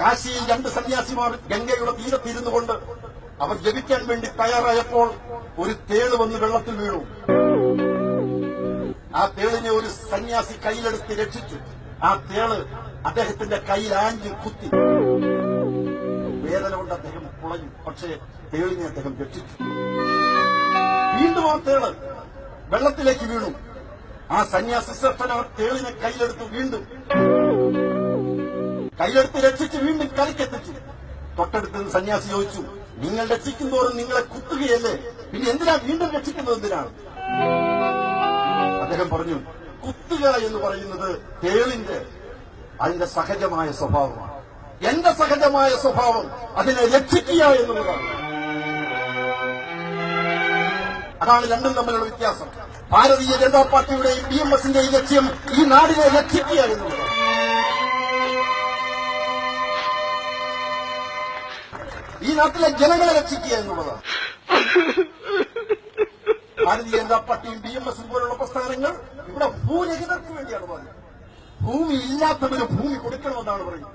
കാശിയിൽ രണ്ട് സന്യാസിമാർ ഗംഗയുടെ തീരത്തിരുന്നു കൊണ്ട് അവർ ജപിക്കാൻ വേണ്ടി തയ്യാറായപ്പോൾ ഒരു തേൾ വന്ന് വെള്ളത്തിൽ വീണു. ആ തേളിനെ ഒരു സന്യാസി കയ്യിലെടുത്ത് രക്ഷിച്ചു. ആ തേൾ അദ്ദേഹത്തിന്റെ കയ്യിൽ ആഞ്ഞു കുത്തി. വേദന കൊണ്ട് അദ്ദേഹം കുളഞ്ഞു. പക്ഷേ തേളിനെ അദ്ദേഹം രക്ഷിച്ചു. വീണ്ടും ആ തേൾ വെള്ളത്തിലേക്ക് വീണു. ആ സന്യാസി ശ്രദ്ധൻ ആ തേളിനെ കയ്യിലെടുത്ത് വീണ്ടും കയ്യിലെടുത്ത് രക്ഷിച്ച് വീണ്ടും കളിക്കെത്തിച്ചു തൊട്ടടുത്ത് സന്യാസി ചോദിച്ചു നിങ്ങൾ രക്ഷിക്കും തോറും നിങ്ങളെ കുത്തുകയല്ലേ? പിന്നെ എന്തിനാ വീണ്ടും രക്ഷിക്കുന്നത് എന്തിനാണ്? അദ്ദേഹം പറഞ്ഞു കുത്തുക എന്ന് പറയുന്നത് തേളിന്റെ അതിന്റെ സഹജമായ സ്വഭാവമാണ്. എന്റെ സഹജമായ സ്വഭാവം അതിനെ രക്ഷിക്കുക എന്നുള്ളതാണ്. അതാണ് രണ്ടും തമ്മിലുള്ള വ്യത്യാസം. ഭാരതീയ ജനതാ പാർട്ടിയുടെയും ബി എം എസിന്റെയും ലക്ഷ്യം ഈ നാടിനെ രക്ഷിക്കുക എന്നുള്ളതാണ്. ഈ നാട്ടിലെ ജനങ്ങളെ രക്ഷിക്കുക എന്നുള്ളതാണ് ഭാരതീയ ജനതാ പാർട്ടിയും ബി എം എസും പോലുള്ള പ്രസ്ഥാനങ്ങൾ ഇവിടെ ഭൂരഹിതർക്ക് വേണ്ടിയാണ് പറഞ്ഞത്. ഭൂമി ഇല്ലാത്തവന് ഭൂമി കൊടുക്കണമെന്നാണ് പറയുന്നത്.